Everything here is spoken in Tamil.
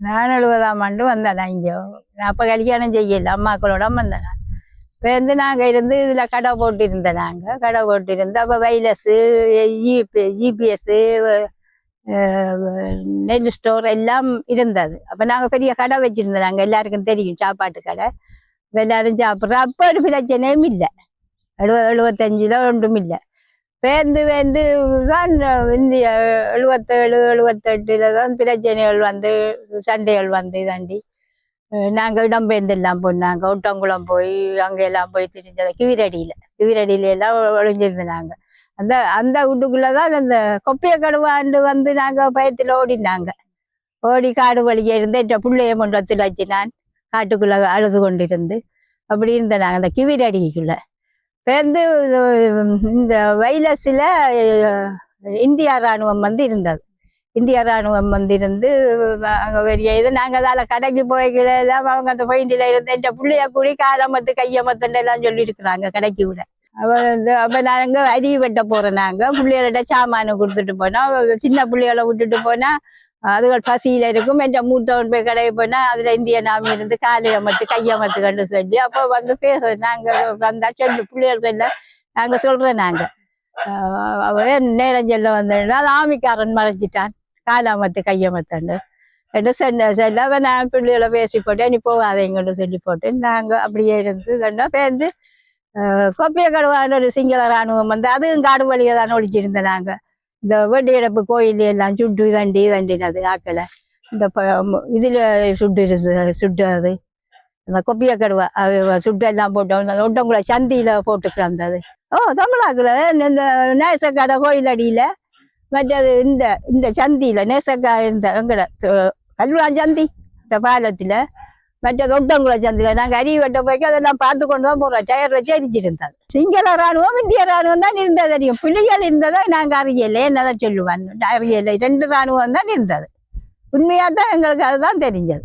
நான் எழுபதாம் ஆண்டு வந்தேன் நான் இங்கே நான் அப்போ கல்யாணம் செய்யல அம்மாக்களோட வந்தேன் நான் இப்போ வந்து நாங்கள் இருந்து இதில் கடை போட்டிருந்தேன் நாங்கள் கடை போட்டு அப்போ வைலஸு ஜிபி ஜிபிஎஸ்ஸு நெல் ஸ்டோர் எல்லாம் இருந்தது அப்போ நாங்கள் பெரிய கடை வச்சுருந்தோம் நாங்கள் எல்லாருக்கும் தெரியும் சாப்பாட்டு கடை இப்ப எல்லாரும் சாப்பிட்றோம் அப்போ ஒரு பிரச்சனையும் இல்லை எழுபது எழுபத்தஞ்சில் ஒன்றும் இல்லை பேருந்து வேந்து தான் இந்திய எழுபத்தேழு எழுபத்தெட்டுல தான் பிரச்சனைகள் வந்து சண்டைகள் வந்து தாண்டி நாங்கள் இடம்பெயர்ந்தெல்லாம் போனாங்க ஒட்டங்குளம் போய் அங்கெல்லாம் போய் திரிஞ்சது. கிவிரடியில கிவிரடியில எல்லாம் ஒளிஞ்சிருந்தாங்க. அந்த அந்த வீட்டுக்குள்ளதான் அந்த கொப்பைய கடுவாண்டு வந்து நாங்க பயத்தில் ஓடினாங்க. ஓடி காடு வழியே இருந்து என்ற பிள்ளைய மண்டலத்தில் வச்சு நான் காட்டுக்குள்ள அழுது கொண்டிருந்து. அப்படி இருந்தேன் நாங்கள் அந்த கிவிரடிக்குள்ளே. பேருந்து இந்த வைலஸில் இந்தியா ராணுவம் வந்து இருந்தது. இந்திய ராணுவம் வந்து இருந்து அங்கே வெளியே இது நாங்கள் அதால் கடைக்கு போய்க்கல எல்லாம் அவங்க அந்த பாயிண்டில் இருந்து என்ற பிள்ளைய கூடி காலமத்து கையமத்துன்னு எல்லாம் சொல்லியிருக்கிறாங்க கடைக்கு விட அவன் வந்து அப்போ நாங்கள் அரி வெட்ட போகிறோம் நாங்கள் பிள்ளைகளோட சாமானை கொடுத்துட்டு போனோம். சின்ன பிள்ளைகளை விட்டுட்டு போனால் அதுகள் பசியில இருக்கும். என்ற மூத்தவன் போய் கடையை போனா அதுல இந்திய நாம இருந்து காலை அமர்த்து கையமர்த்து கண்டு சொல்லி அப்போ வந்து பேச நாங்க வந்தா சொல்லு பிள்ளைகள் சொல்ல நாங்க சொல்றேன் நாங்க. அவன் நேரம் செல்ல அது ஆமிக்காரன் மறைஞ்சிட்டான். காலாமத்து கையமத்தண்டு என்று சொன்ன செல்ல அவன் நான் பிள்ளைகளை பேசி போட்டேன் நீ போகாதீங்கன்னு சொல்லி போட்டு நாங்கள் அப்படியே இருந்து கண்டா பேருந்து கொப்பிய கடுவான ஒரு சிங்கள ராணுவம் வந்து அதுவும் காடு வழியை தான் ஒழிச்சிருந்தேன் நாங்கள் இந்த வெடியடப்பு கோயில் எல்லாம் சுட்டு தண்டி தண்டினது ஆக்களை இந்த இதில் சுட்டு இருந்தது சுட்டு அது. அந்த கொப்பிய கடுவை சுட்டு எல்லாம் போட்டோம். அந்த ஒட்டங்குள சந்தியில் போட்டு கிடந்தது. ஓ தமிழாக்குல இந்த நேசக்கார கோயில் அடியில் மற்றது இந்த இந்த சந்தியில் நேசக்கார இந்த எங்கட கல்வா சந்தி இந்த பாலத்தில் மற்ற ஒட்டங்குள சந்தியில் நாங்கள் அரி வெட்ட போய்க்கு அதெல்லாம் பார்த்து கொண்டு தான் போகிறோம் டயர் வச்சு எரிச்சிருந்தது சிங்கள ராணுவம் இந்திய ராணுவம் தான் இருந்தது தெரியும் பிள்ளைகள் இருந்ததை நாங்கள் அறியலை என்னதான் சொல்லுவான் அறியலை ரெண்டு ராணுவம் தான் இருந்தது உண்மையாக தான் எங்களுக்கு அதுதான் தெரிஞ்சது